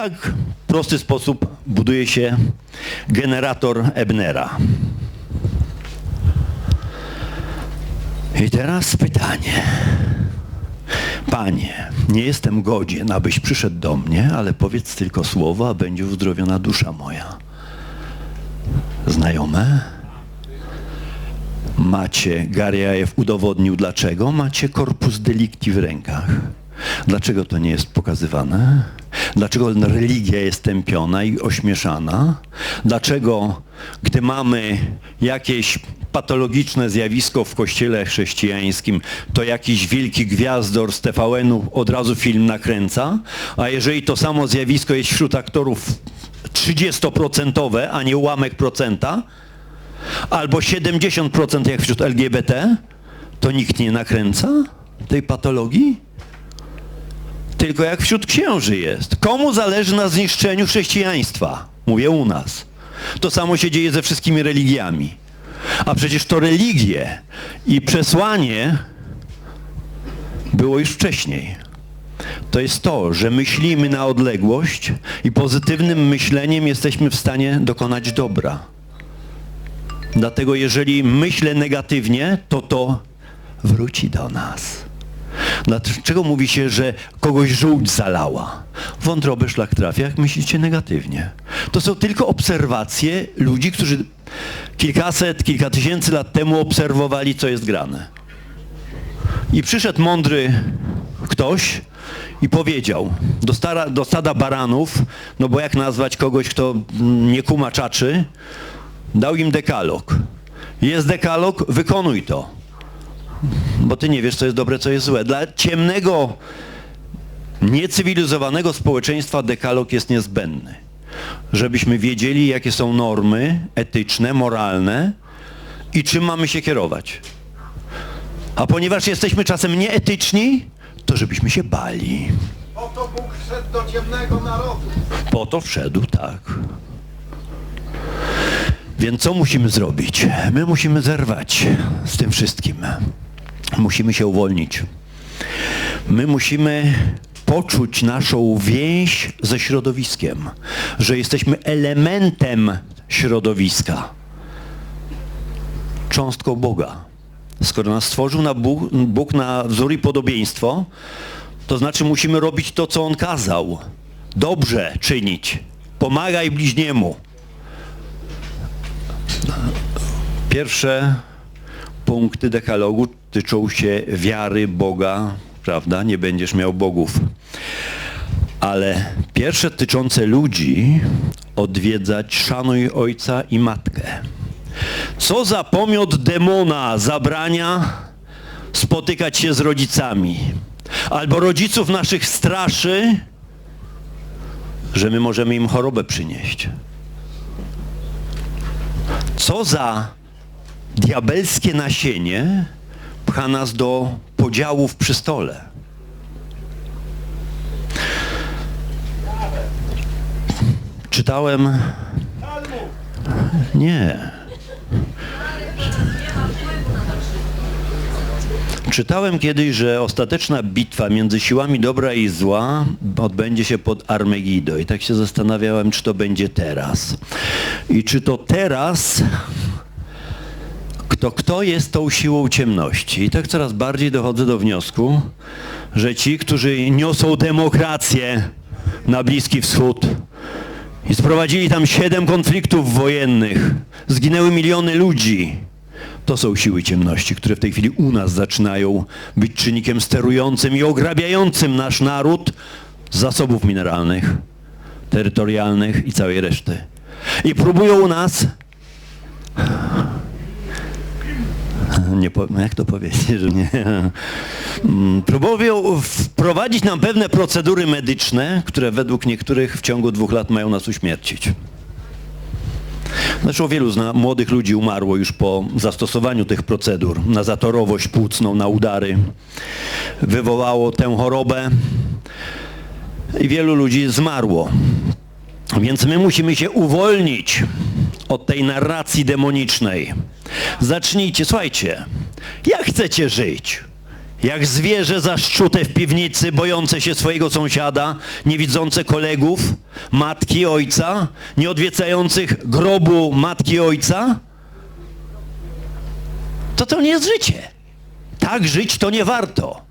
tak prosty sposób buduje się generator Ebnera. I teraz pytanie. Panie, nie jestem godzien, abyś przyszedł do mnie, ale powiedz tylko słowo, a będzie uzdrowiona dusza moja. Znajome? Macie, Gariajew udowodnił dlaczego, macie korpus delicti w rękach. Dlaczego to nie jest pokazywane? Dlaczego religia jest tępiona i ośmieszana? Dlaczego, gdy mamy jakieś patologiczne zjawisko w kościele chrześcijańskim, to jakiś wielki gwiazdor z TVN-u od razu film nakręca, a jeżeli to samo zjawisko jest wśród aktorów 30%, a nie ułamek procenta, albo 70% jak wśród LGBT, to nikt nie nakręca tej patologii? Tylko jak wśród księży jest. Komu zależy na zniszczeniu chrześcijaństwa? Mówię u nas. To samo się dzieje ze wszystkimi religiami. A przecież to religie i przesłanie było już wcześniej. To jest to, że myślimy na odległość i pozytywnym myśleniem jesteśmy w stanie dokonać dobra. Dlatego jeżeli myślę negatywnie, to to wróci do nas. Dlaczego mówi się, że kogoś żółć zalała? Wątrobę szlak trafia, jak myślicie negatywnie. To są tylko obserwacje ludzi, którzy kilkaset, kilka tysięcy lat temu obserwowali, co jest grane. I przyszedł mądry ktoś i powiedział do, stara, do stada baranów, no bo jak nazwać kogoś, kto nie kuma czaczy, dał im dekalog. Jest dekalog, wykonuj to. Bo ty nie wiesz, co jest dobre, co jest złe. Dla ciemnego, niecywilizowanego społeczeństwa dekalog jest niezbędny. Żebyśmy wiedzieli, jakie są normy etyczne, moralne i czym mamy się kierować. A ponieważ jesteśmy czasem nieetyczni, to żebyśmy się bali. Po to Bóg wszedł do ciemnego narodu. Po to wszedł, tak. Więc co musimy zrobić? My musimy zerwać z tym wszystkim. Musimy się uwolnić. My musimy poczuć naszą więź ze środowiskiem, że jesteśmy elementem środowiska, cząstką Boga. Skoro nas stworzył na Bóg, Bóg na wzór i podobieństwo, to znaczy musimy robić to, co On kazał. Dobrze czynić. Pomagaj bliźniemu. Pierwsze punkty dekalogu tyczą się wiary Boga, prawda? Nie będziesz miał bogów. Ale pierwsze tyczące ludzi odwiedzać szanuj ojca i matkę. Co za pomiot demona zabrania spotykać się z rodzicami. Albo rodziców naszych straszy, że my możemy im chorobę przynieść. Co za diabelskie nasienie pcha nas do podziałów przy stole. Czytałem. Nie. Czytałem kiedyś, że ostateczna bitwa między siłami dobra i zła odbędzie się pod Armegido i tak się zastanawiałem, czy to będzie teraz. I czy to teraz to kto jest tą siłą ciemności? I tak coraz bardziej dochodzę do wniosku, że ci, którzy niosą demokrację na Bliski Wschód i sprowadzili tam siedem konfliktów wojennych, zginęły miliony ludzi, to są siły ciemności, które w tej chwili u nas zaczynają być czynnikiem sterującym i ograbiającym nasz naród z zasobów mineralnych, terytorialnych i całej reszty. I próbują nas nie no jak to powiedzieć, że nie. Mm, Próbują wprowadzić nam pewne procedury medyczne, które według niektórych w ciągu dwóch lat mają nas uśmiercić. Zresztą wielu zna, młodych ludzi umarło już po zastosowaniu tych procedur na zatorowość płucną, na udary. Wywołało tę chorobę i wielu ludzi zmarło. Więc my musimy się uwolnić od tej narracji demonicznej. Zacznijcie, słuchajcie, jak chcecie żyć? Jak zwierzę zaszczute w piwnicy, bojące się swojego sąsiada, nie widzące kolegów, matki, ojca, nie odwiedzających grobu matki ojca, to to nie jest życie. Tak żyć to nie warto.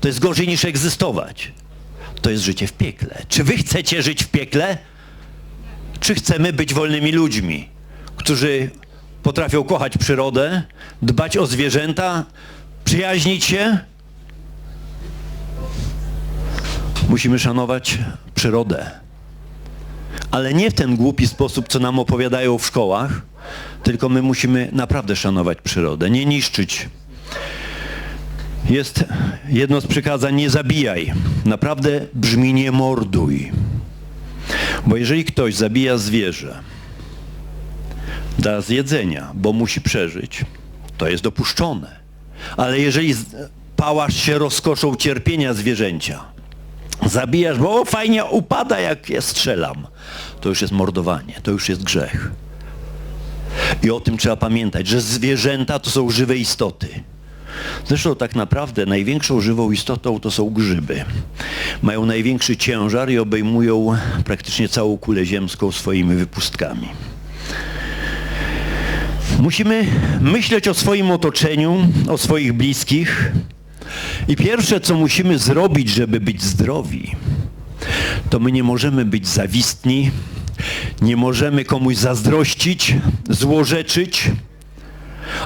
To jest gorzej niż egzystować. To jest życie w piekle. Czy wy chcecie żyć w piekle? Czy chcemy być wolnymi ludźmi, którzy potrafią kochać przyrodę, dbać o zwierzęta, przyjaźnić się? Musimy szanować przyrodę. Ale nie w ten głupi sposób, co nam opowiadają w szkołach, tylko my musimy naprawdę szanować przyrodę, nie niszczyć. Jest jedno z przykazań, nie zabijaj. Naprawdę brzmi nie morduj. Bo jeżeli ktoś zabija zwierzę dla zjedzenia, bo musi przeżyć, to jest dopuszczone. Ale jeżeli z- pałasz się rozkoszą cierpienia zwierzęcia, zabijasz, bo o, fajnie upada jak ja strzelam, to już jest mordowanie, to już jest grzech. I o tym trzeba pamiętać, że zwierzęta to są żywe istoty. Zresztą tak naprawdę największą żywą istotą to są grzyby. Mają największy ciężar i obejmują praktycznie całą kulę ziemską swoimi wypustkami. Musimy myśleć o swoim otoczeniu, o swoich bliskich. I pierwsze, co musimy zrobić, żeby być zdrowi, to my nie możemy być zawistni, nie możemy komuś zazdrościć, złorzeczyć.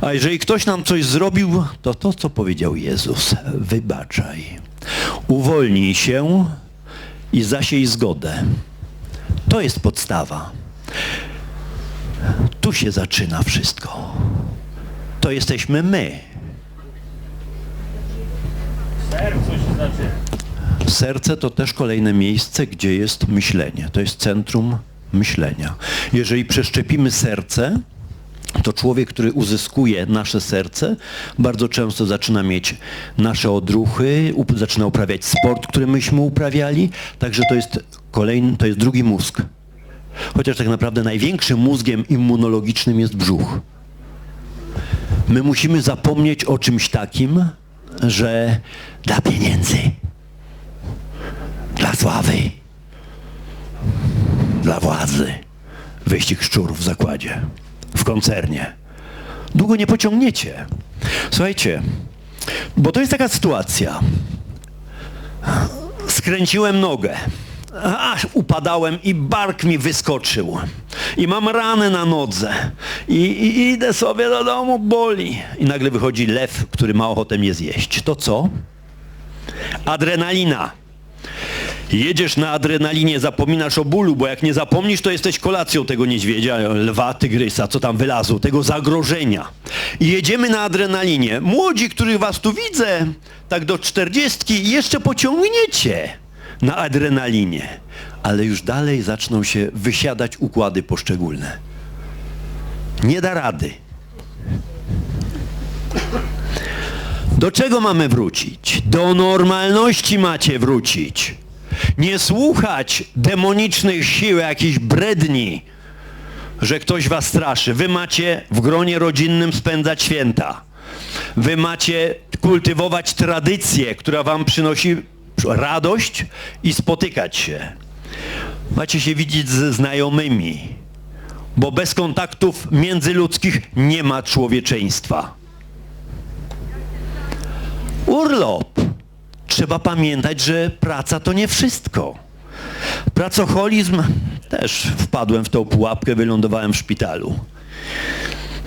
A jeżeli ktoś nam coś zrobił, to to, co powiedział Jezus, wybaczaj. Uwolnij się i zasiej zgodę. To jest podstawa. Tu się zaczyna wszystko. To jesteśmy my. Serce to też kolejne miejsce, gdzie jest myślenie. To jest centrum myślenia. Jeżeli przeszczepimy serce, to człowiek, który uzyskuje nasze serce, bardzo często zaczyna mieć nasze odruchy, zaczyna uprawiać sport, który myśmy uprawiali, także to jest kolejny, to jest drugi mózg. Chociaż tak naprawdę największym mózgiem immunologicznym jest brzuch. My musimy zapomnieć o czymś takim, że dla pieniędzy, dla sławy, dla władzy. Wyścig szczurów w zakładzie, w koncernie. Długo nie pociągniecie. Słuchajcie, bo to jest taka sytuacja. Skręciłem nogę. Aż upadałem i bark mi wyskoczył. I mam ranę na nodze. I, I idę sobie do domu, boli. I nagle wychodzi lew, który ma ochotę mnie zjeść. To co? Adrenalina. Jedziesz na adrenalinie, zapominasz o bólu, bo jak nie zapomnisz, to jesteś kolacją tego niedźwiedzia, lwa, tygrysa, co tam wylazł, tego zagrożenia. I jedziemy na adrenalinie. Młodzi, których was tu widzę, tak do czterdziestki, jeszcze pociągniecie na adrenalinie. Ale już dalej zaczną się wysiadać układy poszczególne. Nie da rady. Do czego mamy wrócić? Do normalności macie wrócić. Nie słuchać demonicznych sił, jakichś bredni, że ktoś was straszy. Wy macie w gronie rodzinnym spędzać święta. Wy macie kultywować tradycję, która wam przynosi radość i spotykać się. Macie się widzieć ze znajomymi, bo bez kontaktów międzyludzkich nie ma człowieczeństwa. Urlop. Trzeba pamiętać, że praca to nie wszystko. Pracoholizm, też wpadłem w tą pułapkę, wylądowałem w szpitalu.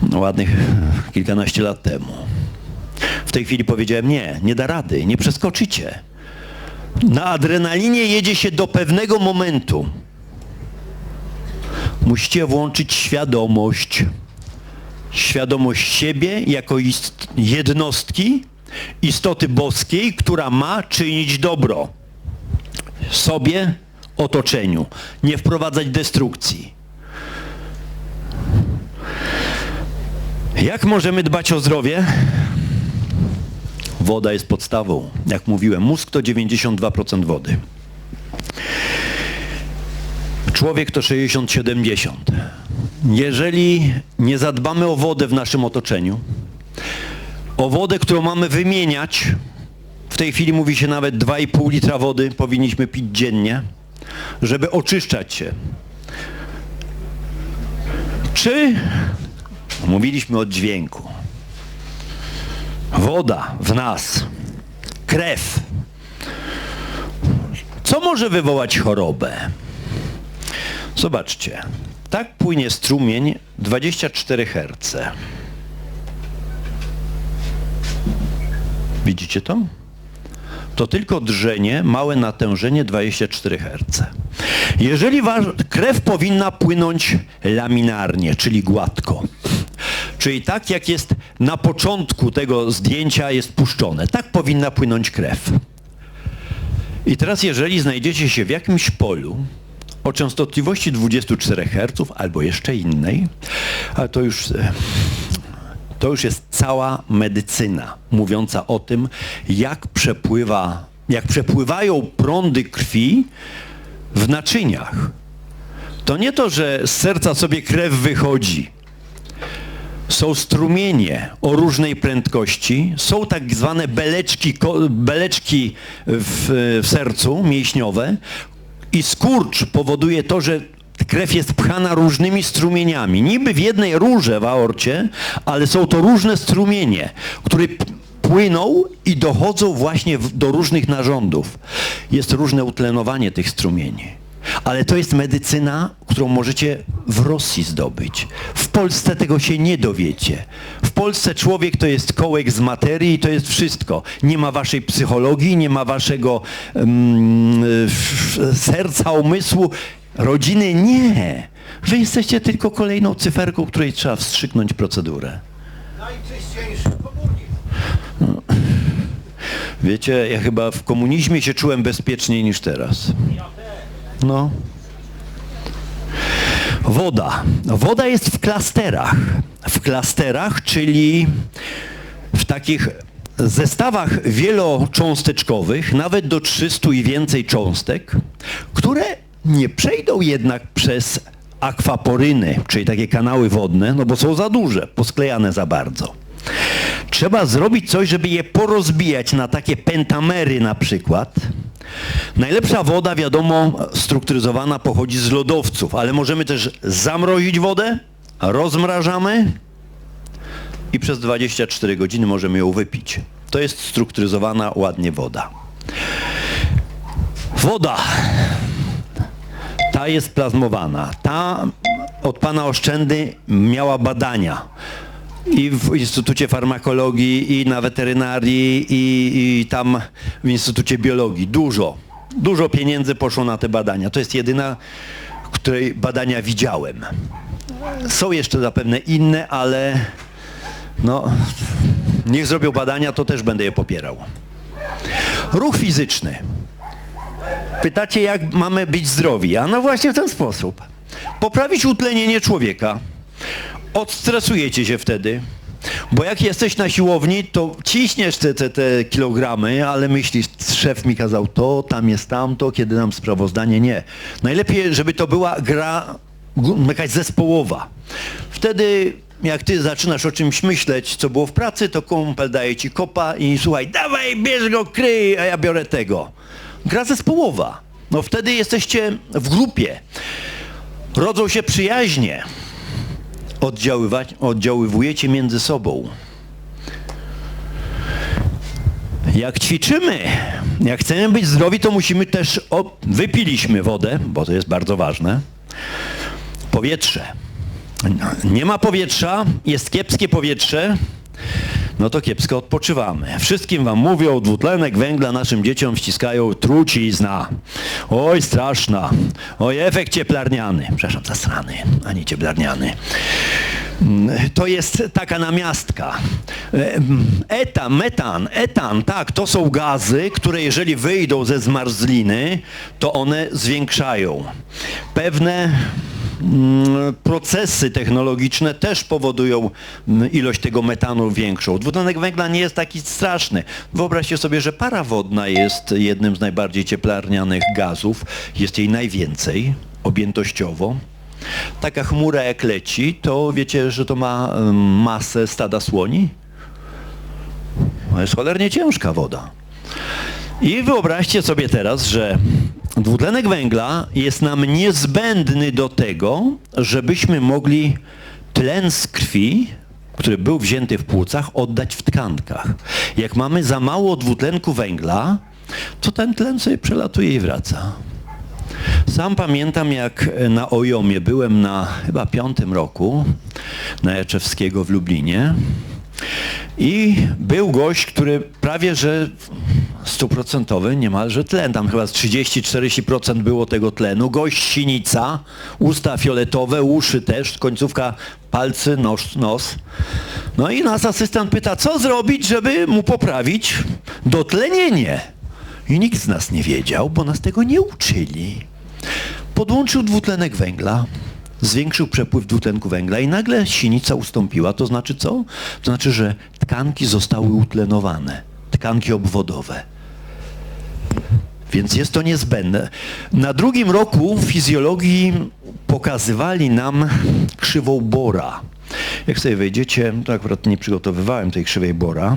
No, ładnych kilkanaście lat temu. W tej chwili powiedziałem, nie, nie da rady, nie przeskoczycie. Na adrenalinie jedzie się do pewnego momentu. Musicie włączyć świadomość. Świadomość siebie jako jednostki, istoty boskiej, która ma czynić dobro sobie, otoczeniu. Nie wprowadzać destrukcji. Jak możemy dbać o zdrowie? Woda jest podstawą. Jak mówiłem, mózg to 92% wody. Człowiek to 60-70. Jeżeli nie zadbamy o wodę w naszym otoczeniu, o wodę, którą mamy wymieniać, W tej chwili mówi się nawet 2,5 litra wody powinniśmy pić dziennie, żeby oczyszczać się. Czy mówiliśmy o dźwięku? Woda w nas, krew. Co może wywołać chorobę? Zobaczcie, tak płynie strumień 24 Hz. Widzicie to? To tylko drżenie, małe natężenie 24 Hz. Jeżeli krew powinna płynąć laminarnie, czyli gładko. Czyli tak jak jest na początku tego zdjęcia jest puszczone, tak powinna płynąć krew. I teraz jeżeli znajdziecie się w jakimś polu o częstotliwości 24 Hz albo jeszcze innej, a to już e, to już jest cała medycyna mówiąca o tym, jak przepływa, jak przepływają prądy krwi w naczyniach. To nie to, że z serca sobie krew wychodzi. Są strumienie o różnej prędkości, są tak zwane beleczki, beleczki w, w sercu mięśniowe i skurcz powoduje to, że krew jest pchana różnymi strumieniami. Niby w jednej rurze w aorcie, ale są to różne strumienie, które płyną i dochodzą właśnie do różnych narządów. Jest różne utlenowanie tych strumieni. Ale to jest medycyna, którą możecie w Rosji zdobyć. W Polsce tego się nie dowiecie. W Polsce człowiek to jest kołek z materii i to jest wszystko. Nie ma waszej psychologii, nie ma waszego mm, serca, umysłu, rodziny. Nie. Wy jesteście tylko kolejną cyferką, której trzeba wstrzyknąć procedurę. Najczyściejszy komórnik. Wiecie, ja chyba w komunizmie się czułem bezpieczniej niż teraz. No. Woda. Woda jest w klasterach. W klasterach, czyli w takich zestawach wielocząsteczkowych, nawet do 300 i więcej cząstek, które nie przejdą jednak przez akwaporyny, czyli takie kanały wodne, no bo są za duże, posklejane za bardzo. Trzeba zrobić coś, żeby je porozbijać na takie pentamery na przykład. Najlepsza woda, wiadomo, strukturyzowana pochodzi z lodowców, ale możemy też zamrozić wodę, rozmrażamy i przez 24 godziny możemy ją wypić. To jest strukturyzowana ładnie woda. Woda. Ta jest plazmowana. Ta od pana Oszczędy miała badania i w Instytucie Farmakologii, i na weterynarii, i, i tam w Instytucie Biologii. Dużo, dużo pieniędzy poszło na te badania. To jest jedyna, której badania widziałem. Są jeszcze zapewne inne, ale no, niech zrobią badania, to też będę je popierał. Ruch fizyczny. Pytacie, jak mamy być zdrowi? A no właśnie w ten sposób. Poprawić utlenienie człowieka. Odstresujecie się wtedy. Bo jak jesteś na siłowni, to ciśniesz te, te, te kilogramy, ale myślisz, szef mi kazał to, tam jest tamto, kiedy dam sprawozdanie. Nie. Najlepiej, żeby to była gra jakaś zespołowa. Wtedy jak ty zaczynasz o czymś myśleć, co było w pracy, to kumpel daje ci kopa i słuchaj, dawaj, bierz go, kryj, a ja biorę tego. Gra zespołowa. No wtedy jesteście w grupie. Rodzą się przyjaźnie. Oddziaływujecie między sobą. Jak ćwiczymy, jak chcemy być zdrowi, to musimy też, o, wypiliśmy wodę, bo to jest bardzo ważne, powietrze. Nie ma powietrza, jest kiepskie powietrze, no to kiepsko odpoczywamy. Wszystkim wam mówią, dwutlenek węgla naszym dzieciom wciskają trucizna. Oj, straszna. Oj, efekt cieplarniany. Przepraszam, zasrany, a nie cieplarniany. Mm, To jest taka namiastka. E, mm, Etan, metan, etan, tak, to są gazy, które jeżeli wyjdą ze zmarzliny, to one zwiększają. Pewne procesy technologiczne też powodują mm, ilość tego metanu większą. Dwutlenek węgla nie jest taki straszny. Wyobraźcie sobie, że para wodna jest jednym z najbardziej cieplarnianych gazów. Jest jej najwięcej objętościowo. Taka chmura jak leci, to wiecie, że to ma em, masę stada słoni? To jest cholernie ciężka woda. I wyobraźcie sobie teraz, że dwutlenek węgla jest nam niezbędny do tego, żebyśmy mogli tlen z krwi, który był wzięty w płucach, oddać w tkankach. Jak mamy za mało dwutlenku węgla, to ten tlen sobie przelatuje i wraca. Sam pamiętam, jak na Ojomie byłem na chyba piątym roku na Jaczewskiego w Lublinie i był gość, który prawie że stuprocentowy niemalże tlen, tam chyba z 30-40% było tego tlenu, gość sinica, usta fioletowe, uszy też, końcówka palcy, nos, nos. No i nas asystent pyta, co zrobić, żeby mu poprawić dotlenienie. I nikt z nas nie wiedział, bo nas tego nie uczyli. Podłączył dwutlenek węgla, zwiększył przepływ dwutlenku węgla i nagle sinica ustąpiła. To znaczy co? To znaczy, że tkanki zostały utlenowane, tkanki obwodowe. Więc jest to niezbędne. Na drugim roku fizjologii pokazywali nam krzywą Bora. Jak sobie wejdziecie, to akurat nie przygotowywałem tej krzywej Bora.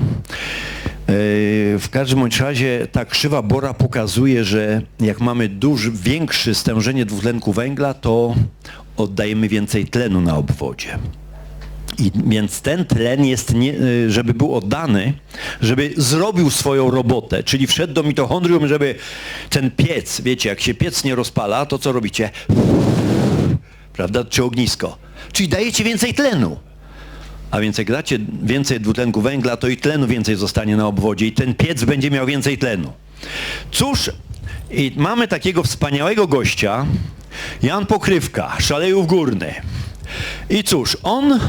Yy, W każdym bądź razie ta krzywa Bora pokazuje, że jak mamy duży, większe stężenie dwutlenku węgla, to oddajemy więcej tlenu na obwodzie. I więc ten tlen jest, nie, y, żeby był oddany, żeby zrobił swoją robotę, czyli wszedł do mitochondrium, żeby ten piec, wiecie, jak się piec nie rozpala, to co robicie? Prawda? Czy ognisko. Czyli dajecie więcej tlenu. A więc jak dacie więcej dwutlenku węgla, to i tlenu więcej zostanie na obwodzie i ten piec będzie miał więcej tlenu. Cóż, i mamy takiego wspaniałego gościa, Jan Pokrywka, Szalejów Górny. I cóż, on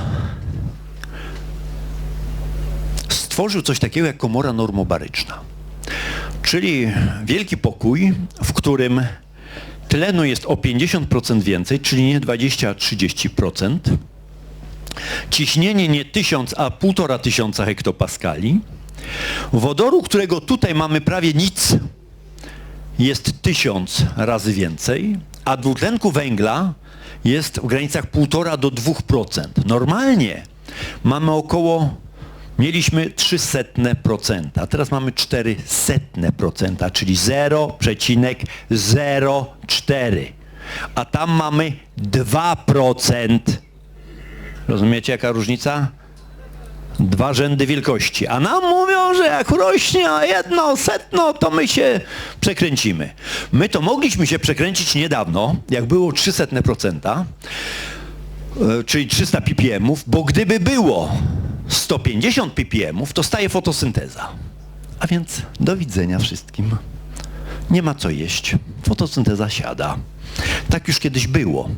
stworzył coś takiego jak komora normobaryczna. Czyli wielki pokój, w którym tlenu jest o 50% więcej, czyli nie 20-30%. Ciśnienie nie 1000, a 1,5 tysiąca hektopaskali. Wodoru, którego tutaj mamy prawie nic, jest 1000 razy więcej, a dwutlenku węgla jest w granicach 1,5 do 2%. Normalnie mamy około, mieliśmy 300%, a teraz mamy 400%, czyli 0,04. A tam mamy 2%. Rozumiecie jaka różnica? Dwa rzędy wielkości. A nam mówią, że jak rośnie jedno, setno, to my się przekręcimy. My to mogliśmy się przekręcić niedawno, jak było 300%, e, czyli 300 ppmów, bo gdyby było 150 ppmów, to staje fotosynteza. A więc do widzenia wszystkim. Nie ma co jeść. Fotosynteza siada. Tak już kiedyś było.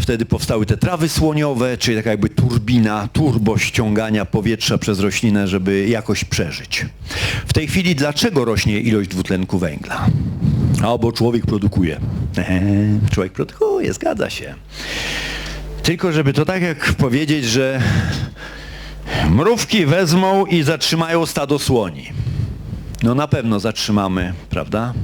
Wtedy powstały te trawy słoniowe, czyli taka jakby turbina, turbo ściągania powietrza przez roślinę, żeby jakoś przeżyć. W tej chwili dlaczego rośnie ilość dwutlenku węgla? A bo człowiek produkuje. Ehe, człowiek produkuje, zgadza się. Tylko żeby to tak jak powiedzieć, że mrówki wezmą i zatrzymają stado słoni. No na pewno zatrzymamy, prawda?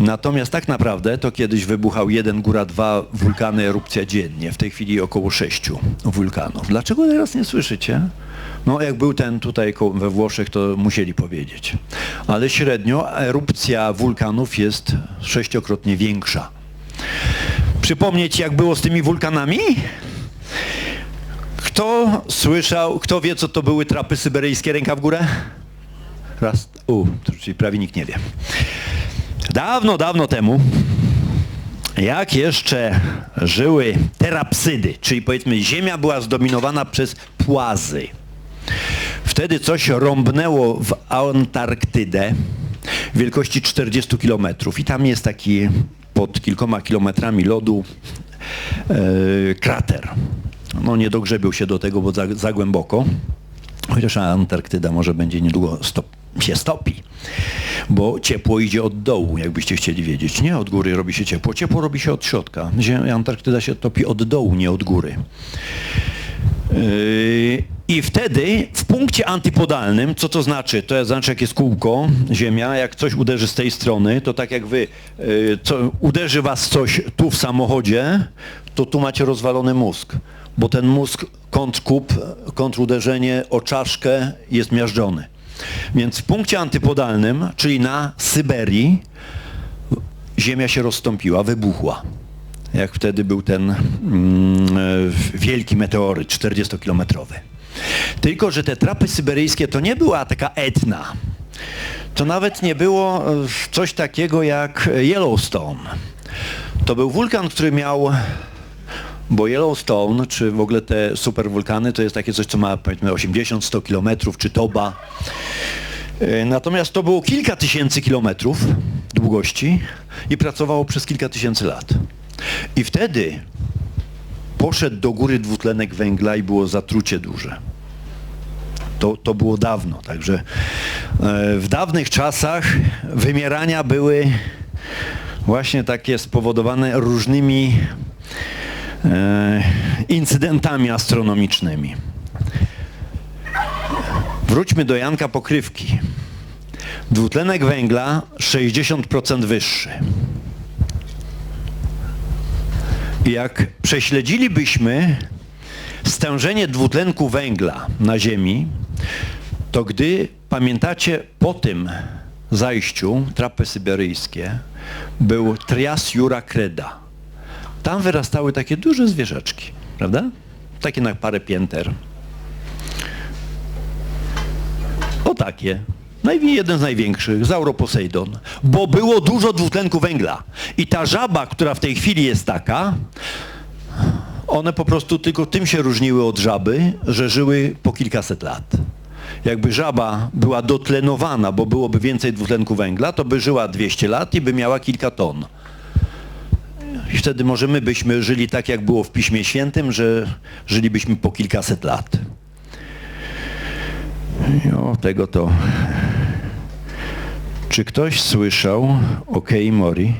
Natomiast tak naprawdę to kiedyś wybuchał jeden, góra dwa wulkany, erupcja dziennie. W tej chwili około sześciu wulkanów. Dlaczego teraz nie słyszycie? No jak był ten tutaj we Włoszech, to musieli powiedzieć. Ale średnio erupcja wulkanów jest sześciokrotnie większa. Przypomnieć jak było z tymi wulkanami? Kto słyszał, kto wie co to były trapy syberyjskie, ręka w górę? Raz, u, czyli prawie nikt nie wie. Dawno, dawno temu, jak jeszcze żyły terapsydy, czyli powiedzmy ziemia była zdominowana przez płazy. Wtedy coś rąbnęło w Antarktydę wielkości 40 km i tam jest taki pod kilkoma kilometrami lodu e, krater. No nie dogrzebił się do tego, bo za, za głęboko. Chociaż Antarktyda może będzie niedługo stop, się stopi, bo ciepło idzie od dołu, jakbyście chcieli wiedzieć. Nie od góry robi się ciepło, ciepło robi się od środka. Ziem- Antarktyda się topi od dołu, nie od góry. Yy, I wtedy w punkcie antypodalnym, co to znaczy? To znaczy, jak jest kółko, ziemia, jak coś uderzy z tej strony, to tak jak wy, yy, co, uderzy was coś tu w samochodzie, to tu macie rozwalony mózg, bo ten mózg kontrkup, kontruderzenie o czaszkę jest miażdżony. Więc w punkcie antypodalnym, czyli na Syberii, ziemia się rozstąpiła, wybuchła. Jak wtedy był ten mm, e, wielki meteoryt 40-kilometrowy. Tylko, że te trapy syberyjskie to nie była taka etna. To nawet nie było e, coś takiego jak Yellowstone. To był wulkan, który miał bo Yellowstone, czy w ogóle te superwulkany, to jest takie coś, co ma powiedzmy 80-100 kilometrów, czy Toba. E, Natomiast to było kilka tysięcy kilometrów długości i pracowało przez kilka tysięcy lat. I wtedy poszedł do góry dwutlenek węgla i było zatrucie duże. To, to było dawno, także e, w dawnych czasach wymierania były właśnie takie spowodowane różnymi incydentami astronomicznymi. Wróćmy do Janka Pokrywki. Dwutlenek węgla 60% wyższy. Jak prześledzilibyśmy stężenie dwutlenku węgla na Ziemi, to gdy pamiętacie po tym zajściu, trapy syberyjskie, był Trias Jura Creda. Tam wyrastały takie duże zwierzaczki, prawda? Takie na parę pięter. O takie. Jeden z największych, Sauroposeidon. Bo było dużo dwutlenku węgla. I ta żaba, która w tej chwili jest taka, one po prostu tylko tym się różniły od żaby, że żyły po kilkaset lat. Jakby żaba była dotlenowana, bo byłoby więcej dwutlenku węgla, to by żyła 200 lat i by miała kilka ton. I wtedy może my byśmy żyli tak, jak było w Piśmie Świętym, że żylibyśmy po kilkaset lat. I o tego to... Czy ktoś słyszał o Kei Mori?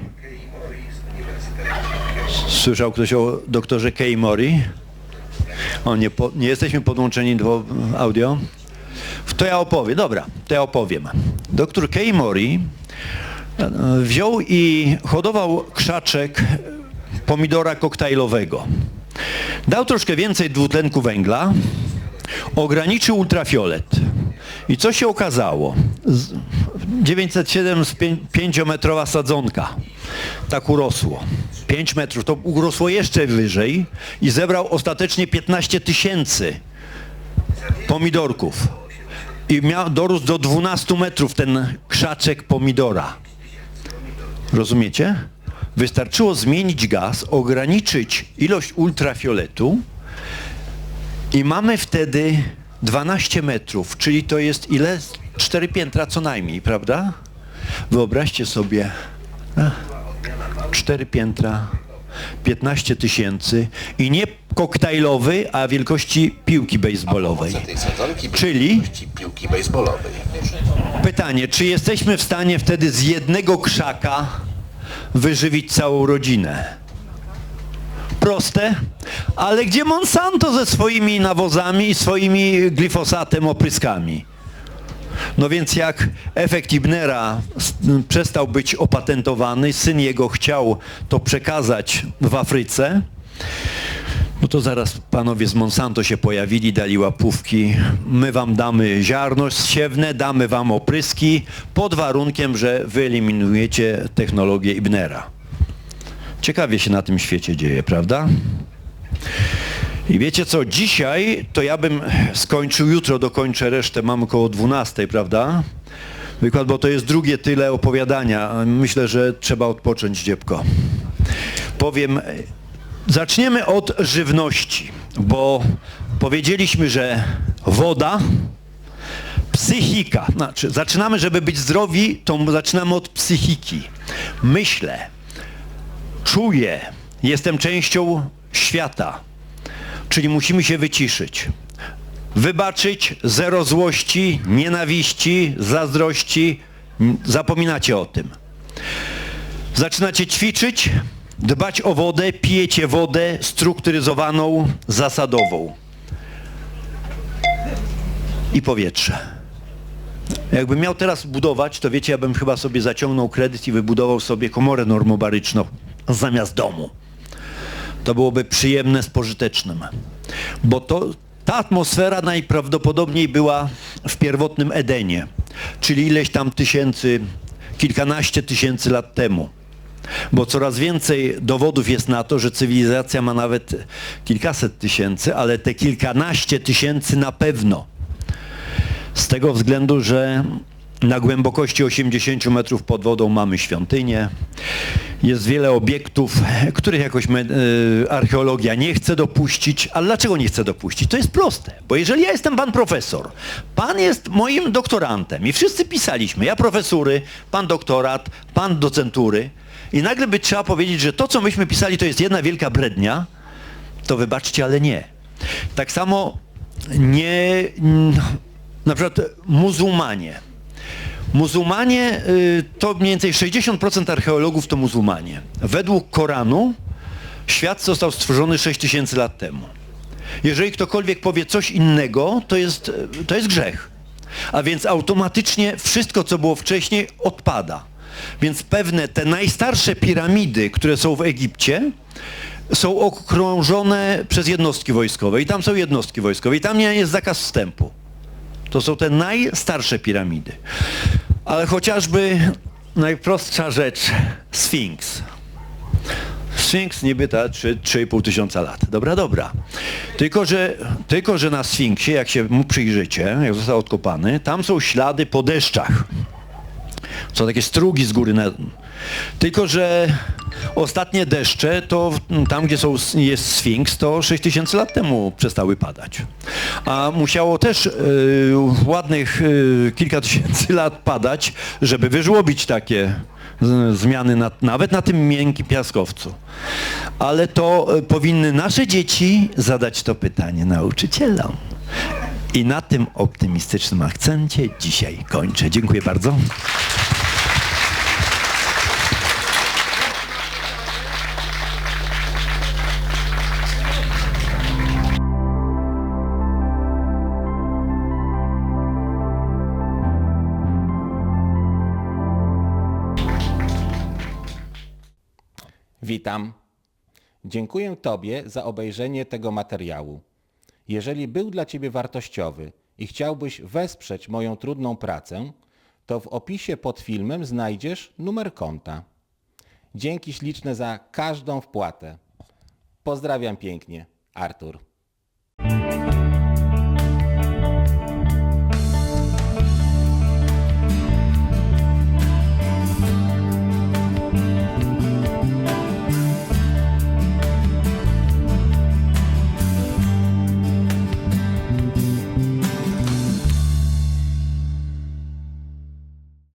Słyszał ktoś o doktorze Kei Mori? O, nie, po, nie jesteśmy podłączeni do audio? To ja opowiem, dobra, to ja opowiem. Doktor Kei Mori wziął i hodował krzaczek pomidora koktajlowego. Dał troszkę więcej dwutlenku węgla, ograniczył ultrafiolet. I co się okazało? Z- 907 z 5-metrowa sadzonka. Tak urosło. 5 metrów, to urosło jeszcze wyżej i zebrał ostatecznie 15 tysięcy pomidorków. I miał, dorósł do 12 metrów ten krzaczek pomidora. Rozumiecie? Wystarczyło zmienić gaz, ograniczyć ilość ultrafioletu i mamy wtedy 12 metrów, czyli to jest ile? Cztery piętra co najmniej, prawda? Wyobraźcie sobie, a, cztery piętra, 15 tysięcy i nie koktajlowy, a wielkości piłki baseballowej. Tej sadzonki Czyli? wielkości piłki baseballowej. Pytanie, czy jesteśmy w stanie wtedy z jednego krzaka wyżywić całą rodzinę? Proste, ale gdzie Monsanto ze swoimi nawozami i swoimi glifosatem opryskami? No więc jak efekt Ibnera przestał być opatentowany, syn jego chciał to przekazać w Afryce, no to zaraz panowie z Monsanto się pojawili, dali łapówki. My wam damy ziarno siewne, damy wam opryski, pod warunkiem, że wyeliminujecie technologię Ibnera. Ciekawie się na tym świecie dzieje, prawda? I wiecie co, dzisiaj to ja bym skończył, jutro dokończę resztę, mam około 12, prawda? Wykład, bo to jest drugie tyle opowiadania. Myślę, że trzeba odpocząć, dziebko. Powiem, zaczniemy od żywności, bo powiedzieliśmy, że woda, psychika. Znaczy, zaczynamy, żeby być zdrowi, to zaczynamy od psychiki. Myślę, czuję, jestem częścią świata, czyli musimy się wyciszyć. Wybaczyć, zero złości, nienawiści, zazdrości. Zapominacie o tym. Zaczynacie ćwiczyć, dbać o wodę, pijecie wodę strukturyzowaną, zasadową. I powietrze. Jakbym miał teraz budować, to wiecie, ja bym chyba sobie zaciągnął kredyt i wybudował sobie komorę normobaryczną zamiast domu. To byłoby przyjemne z pożytecznym. Bo to Ta atmosfera najprawdopodobniej była w pierwotnym Edenie, czyli ileś tam tysięcy, kilkanaście tysięcy lat temu. Bo coraz więcej dowodów jest na to, że cywilizacja ma nawet kilkaset tysięcy, ale te kilkanaście tysięcy na pewno. Z tego względu, że na głębokości 80 metrów pod wodą mamy świątynię. Jest wiele obiektów, których jakoś me, y, archeologia nie chce dopuścić. Ale dlaczego nie chce dopuścić? To jest proste. Bo jeżeli ja jestem pan profesor, pan jest moim doktorantem i wszyscy pisaliśmy, ja profesury, pan doktorat, pan docentury i nagle by trzeba powiedzieć, że to, co myśmy pisali, to jest jedna wielka brednia, to wybaczcie, ale nie. Tak samo nie, na przykład muzułmanie. Muzułmanie y, to mniej więcej 60% archeologów to muzułmanie. Według Koranu świat został stworzony 6000 lat temu. Jeżeli ktokolwiek powie coś innego, to jest, to jest grzech. A więc automatycznie wszystko, co było wcześniej, odpada. Więc pewne te najstarsze piramidy, które są w Egipcie, są okrążone przez jednostki wojskowe. I tam są jednostki wojskowe. I tam nie jest zakaz wstępu. To są te najstarsze piramidy. Ale chociażby najprostsza rzecz, Sfinks. Sfinks niby ta 3,5 tysiąca lat. Dobra, dobra. Tylko że, tylko, że na Sfinksie, jak się mu przyjrzycie, jak został odkopany, tam są ślady po deszczach. Są takie strugi z góry. Na... Tylko, że ostatnie deszcze, to tam, gdzie są, jest Sfinks, to 6 tysięcy lat temu przestały padać. A musiało też y, ładnych y, kilka tysięcy lat padać, żeby wyżłobić takie zmiany na, nawet na tym miękkim piaskowcu. Ale to y, powinny nasze dzieci zadać to pytanie nauczycielom. I na tym optymistycznym akcencie dzisiaj kończę. Dziękuję bardzo. Witam. Dziękuję Tobie za obejrzenie tego materiału. Jeżeli był dla Ciebie wartościowy i chciałbyś wesprzeć moją trudną pracę, to w opisie pod filmem znajdziesz numer konta. Dzięki śliczne za każdą wpłatę. Pozdrawiam pięknie. Artur.